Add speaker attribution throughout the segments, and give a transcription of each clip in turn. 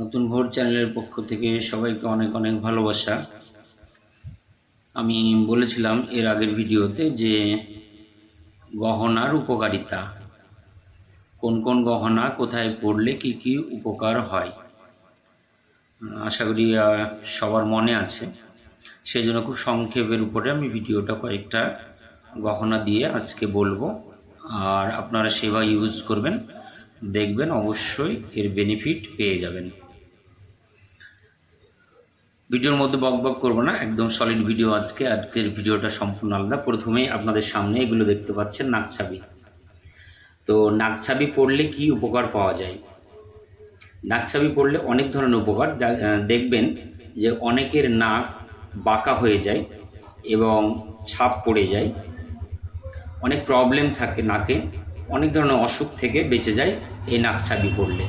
Speaker 1: নতুন ভোর চ্যানেলের পক্ষ থেকে সবাইকে অনেক অনেক ভালোবাসা। আমি বলেছিলাম এর আগের ভিডিওতে যে গহনার উপকারিতা। কোন কোন গহনা কোথায় পড়লে কি কি উপকার হয়? আশা করি সবার মনে আছে। সেই জন্য খুব সংক্ষেপের উপরে আমি ভিডিওটা কয়েকটা গহনা দিয়ে আজকে বলব। আর আপনারা সেবা ইউজ করবেন, দেখবেন অবশ্যই এর বেনিফিট পেয়ে যাবেন। ভিডিওর মধ্যে বক বক করব না, একদম সলিড ভিডিও আজকে, আজকের ভিডিওটা সম্পূর্ণ আলাদা। প্রথমেই আপনাদের সামনে এগুলো দেখতে পাচ্ছেন নাকছাবি তো নাকছাবি পড়লে কি উপকার পাওয়া যায়? নাকছাবি পড়লে অনেক ধরনের উপকার। দেখবেন যে অনেকের নাক বাঁকা হয়ে যায় এবং ছাপ পড়ে যায়। অনেক প্রবলেম থাকে নাকে, অনেক ধরনের অসুখ থেকে বেঁচে যায় এই নাকছাবি পড়লে।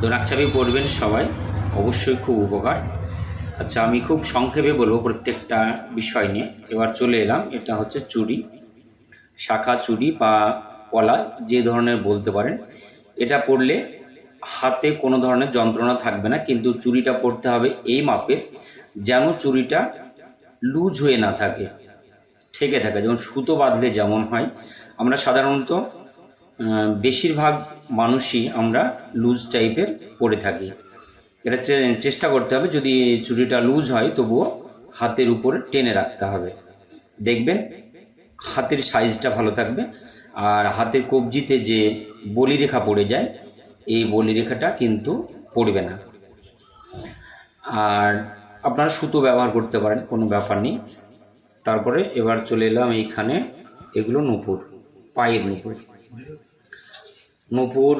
Speaker 1: তো নাকছাবি পড়বেন সবাই, অবশ্যই খুব উপকার। আচ্ছা আমি খুব সংক্ষেপে বলব প্রত্যেকটা বিষয় নিয়ে। এবার চলে এলাম, এটা হচ্ছে চুড়ি, শাখা চুড়ি বা কলা, যে ধরনের বলতে পারেন। এটা পড়লে হাতে কোনো ধরনের যন্ত্রণা থাকবে না, কিন্তু চুড়িটা পড়তে হবে এই মাপের, যেন চুড়িটা লুজ হয়ে না থাকে, ঠেকে থাকে। যেমন সুতো বাঁধলে যেমন হয়, আমরা সাধারণত বেশিরভাগ মানুষই আমরা লুজ টাইপের পরে থাকি। এটা চেষ্টা করতে হবে। যদি চুড়িটা লুজ হয়, তবুও হাতের উপরে টেনে রাখতে হবে। দেখবেন হাতের সাইজটা ভালো থাকবে। আর হাতের কবজিতে যে বলিরেখা পড়ে যায়, এই বলিরেখাটা কিন্তু পড়বে না। আর আপনারা সুতো ব্যবহার করতে পারেন, কোনো ব্যাপার নেই। তারপরে এবার চলে এলাম এইখানে, এগুলো নূপুর, পায়ের নূপুর। নূপুর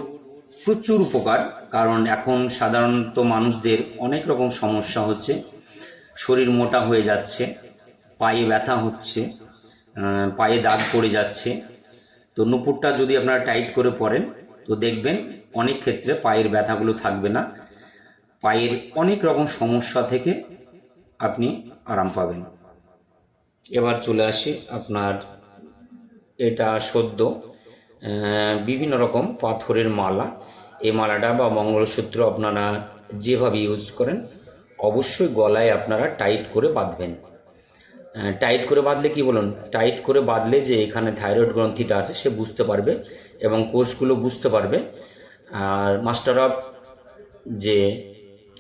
Speaker 1: প্রচুর উপকার, কারণ এখন সাধারণত মানুষদের অনেক রকম সমস্যা হচ্ছে। শরীর মোটা হয়ে যাচ্ছে, পায়ে ব্যথা হচ্ছে পায়ে দাগ পড়ে যাচ্ছে। তো নূপুরটা যদি আপনারা টাইট করে পরেন, তো দেখবেন অনেক ক্ষেত্রে পায়ের ব্যথাগুলো থাকবে না। পায়ের অনেক রকম সমস্যা থেকে আপনি আরাম পাবেন। এবার চলে আসি আপনার এটা সদ্য। বিভিন্ন রকম পাথরের মালা। এই মালাটা বা মঙ্গলসূত্র আপনারা যেভাবে ইউজ করেন, অবশ্যই গলায় আপনারা টাইট করে বাঁধবেন। টাইট করে বাঁধলে কি বলুন? টাইট করে বাঁধলে যে এখানে থাইরয়েড গ্রন্থিটা আছে, সে বুঝতে পারবে এবং কোষগুলো বুঝতে পারবে। আর মাস্টার অফ যে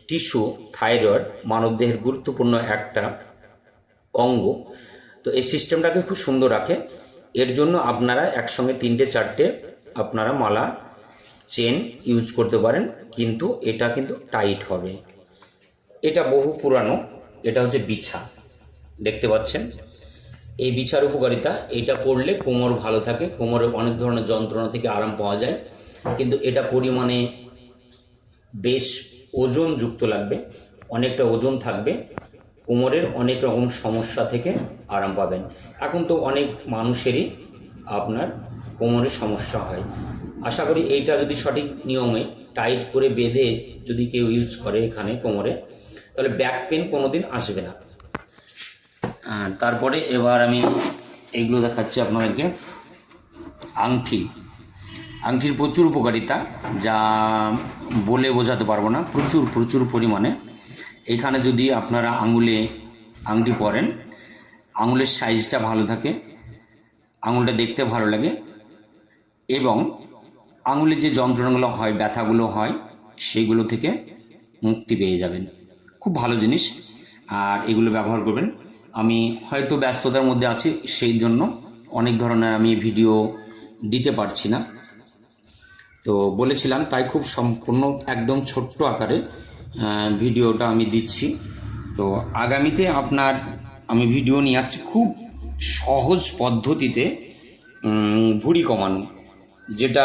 Speaker 1: টিস্যু থাইরয়েড মানবদেহের গুরুত্বপূর্ণ একটা অঙ্গ, তো এই সিস্টেমটাকে খুব সুন্দর রাখে। এর জন্য আপনারা একসঙ্গে তিনটে, চারটে আপনারা মালা চেন ইউজ করতে পারেন, কিন্তু এটা কিন্তু টাইট হবে। এটা বহু পুরানো, এটা হচ্ছে বিছা। দেখতে পাচ্ছেন? এই বিছার উপকারিতা, এটা পড়লে কোমর ভালো থাকে, কোমরে অনেক ধরনের যন্ত্রণা থেকে আরাম পাওয়া যায়, কিন্তু এটা পরিমাণে বেশ ওজনযুক্ত লাগবে, অনেকটা ওজন থাকবে কোমরের অনেক রকম সমস্যা থেকে আরাম পাবেন। এখন তো অনেক মানুষেরই আপনার কোমরের সমস্যা হয়। আশা করি এইটা যদি সঠিক নিয়মে টাইট করে বেঁধে যদি কেউ ইউজ করে এখানে কোমরে, তাহলে ব্যাক পেন কোনোদিন আসবে না। তারপরে এবার আমি এইগুলো দেখাচ্ছি আপনাদেরকে। আংটি আংটির প্রচুর উপকারিতা, যা বলে বোঝাতে পারব না। প্রচুর প্রচুর পরিমাণে। এখানে যদি আপনারা আঙুলে আংটি পরেন, আঙুলের সাইজটা ভালো থাকে, আঙুলটা দেখতে ভালো লাগে এবং আঙুলে যে যন্ত্রণাগুলো হয়, ব্যথাগুলো হয় সেইগুলো থেকে মুক্তি পেয়ে যাবেন। খুব ভালো জিনিস। আর এগুলো ব্যবহার করবেন। আমি হয়তো ব্যস্ততার মধ্যে আছি, সেই জন্য অনেক ধরনের আমি ভিডিও দিতে পারছি না। তো বলেছিলাম, তাই খুব সম্পূর্ণ একদম ছোট্ট আকারে ভিডিওটা আমি দিচ্ছি। তো আগামীতে আপনার আমি ভিডিও নিয়ে আসছি খুব সহজ পদ্ধতিতে ভুঁড়ি কমানো, যেটা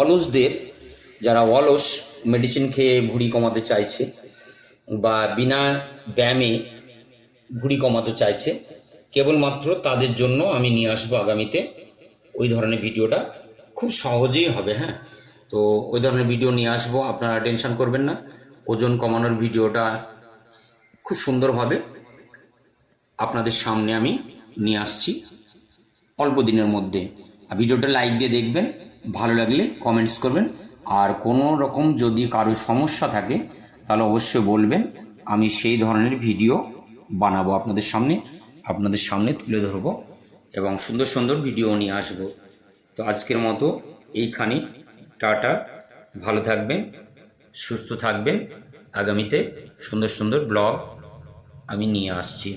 Speaker 1: অলসদের, যারা অলস মেডিসিন খেয়ে ভুঁড়ি কমাতে চাইছে বা বিনা ব্যায়ামে ভুঁড়ি কমাতে চাইছে, কেবলমাত্র তাদের জন্য আমি নিয়ে আসব আগামীতে। ওই ধরনের ভিডিওটা খুব সহজেই হবে হ্যাঁ? তো ওই ধরনের ভিডিও নিয়ে আসব, আপনারা টেনশন করবেন না। ওজন কমানোর ভিডিওটা খুব সুন্দরভাবে আপনাদের সামনে আমি নিয়ে আসছি। অল্প দিনের মধ্যে। ভিডিওটা লাইক দিয়ে দেখবেন, ভালো লাগলে কমেন্টস করবেন। আর কোনো রকম যদি কারও সমস্যা থাকে, তাহলে অবশ্যই বলবেন। আমি সেই ধরনের ভিডিও বানাবো আপনাদের সামনে আপনাদের সামনে তুলে ধরবো এবং সুন্দর সুন্দর ভিডিও নিয়ে আসব। তো আজকের মতো এইখানে, টাটা, ভালো থাকবেন। সুস্থ থাকবেন। আগামীতে সুন্দর সুন্দর ব্লগ আমি নিয়ে আসছি।